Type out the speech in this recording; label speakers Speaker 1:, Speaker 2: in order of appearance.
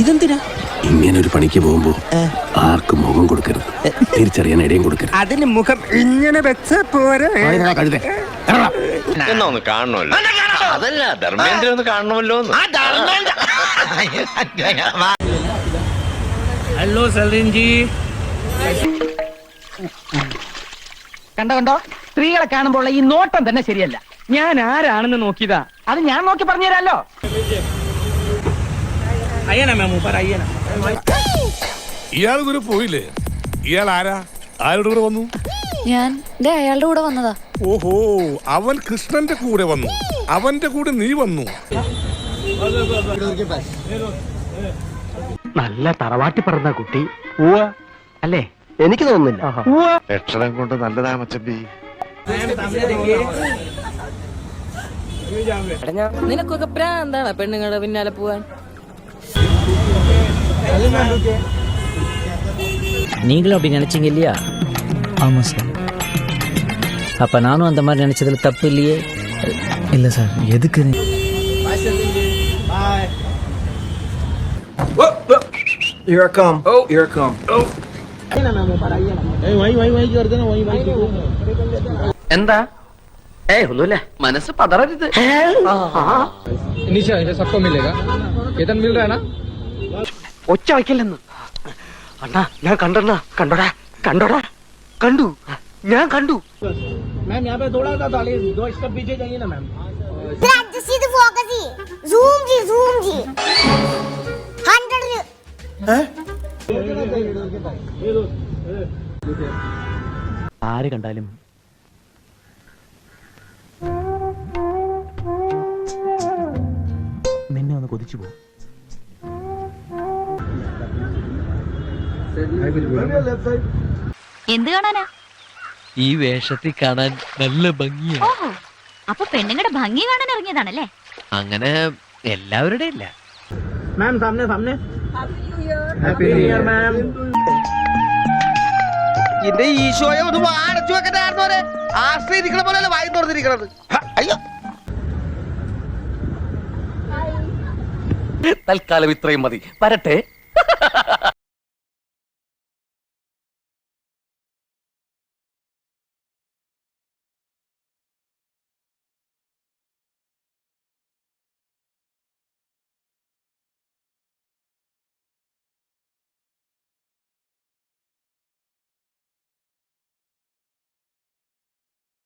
Speaker 1: ഇതെന്തിനാ?
Speaker 2: ഇങ്ങനെ ഒരു പണിക്ക് പോകുമ്പോ ആർക്കും മുഖം കൊടുക്കരുത്. തിരിച്ചറിയാൻ ഇടയും കൊടുക്കരുത്.
Speaker 1: അതിന് മുഖം ഇങ്ങനെ വെച്ച പോരെ.
Speaker 3: കാണണമല്ലോ.
Speaker 4: ഹലോ സലിൻജി
Speaker 5: കണ്ടോ കണ്ടോ? സ്ത്രീകളെ കാണുമ്പോൾ ഈ നോട്ടം തന്നെ ശരിയല്ല. ഞാൻ ആരാണെന്ന് നോക്കിയതാ. അത് ഞാൻ നോക്കി പറഞ്ഞുതരാല്ലോ
Speaker 4: आइए ना मैम ऊपर आइए ना
Speaker 6: ഇയാൾ ദൂരെ പോയില്ലേ ഇയാൾ ആരാ ആരുടെ കൂടെ വന്നു
Speaker 7: ഞാൻ ദേ അയാളുടെ കൂടെ വന്നതാ
Speaker 6: ഓഹോ അവൻ കൃഷ്ണന്റെ കൂടെ വന്നു അവന്റെ കൂടെ നീ വന്നു
Speaker 5: നല്ല തറവാട്ടി പറഞ്ഞ കുട്ടി അല്ലേ
Speaker 1: എനിക്ക് തോന്നുന്നില്ല
Speaker 3: ലക്ഷണം കൊണ്ട് നല്ലതാ മച്ചമ്പി
Speaker 7: നിനക്കൊക്കെ പ്രാന്താണ് പെണ്ണുങ്ങളുടെ പിന്നാലെ പോവാൻ
Speaker 8: நீங்களும் அப்படி நினைச்சீங்க இல்லையா ஆமாம் சார் அப்போ நானும் அந்த மாதிரி நினைச்சதுல தப்பு இல்லையே இல்லை சார் எதுக்கு
Speaker 1: Here I come. Oh, here I come.
Speaker 5: എന്താ ഏയ് ഒന്നുമില്ല മനസ്സ് പതറരുത് ഒച്ച അണ്ണാ ഞാൻ കണ്ടണ്ണ. കണ്ടോടാ കണ്ടോടാ. കണ്ടു. ഞാൻ കണ്ടു.
Speaker 9: മാം ഞാൻ
Speaker 8: ആര് കണ്ടാലും നിന്നെ ഒന്ന് കൊതിച്ചു പോകും.
Speaker 7: എന്ത് കാണാനാ?
Speaker 8: ഈ വേഷത്തിൽ കാണാൻ നല്ല ഭംഗിയാ
Speaker 7: ഓഹോ അപ്പൊ പെണ്ണുങ്ങളുടെ ഭംഗി കാണാൻ ഇറങ്ങിയതാണല്ലേ?
Speaker 8: അങ്ങനെ എല്ലാവരുടെ ഇല്ല.
Speaker 4: മാം സാമനെ സാമനെ. ഹാപ്പി ന്യൂ ഇയർ മാം
Speaker 5: എന്റെ ഈശോയെ ഒന്ന് വാടച്ചു വെക്കണ്ടായിരുന്നോരെ ആശ്രയിരിക്കണ പോലെയല്ല വായി തുറന്നിരിക്കണത്. അയ്യോ. തൽക്കാലം ഇത്രയും മതി. വരട്ടെ.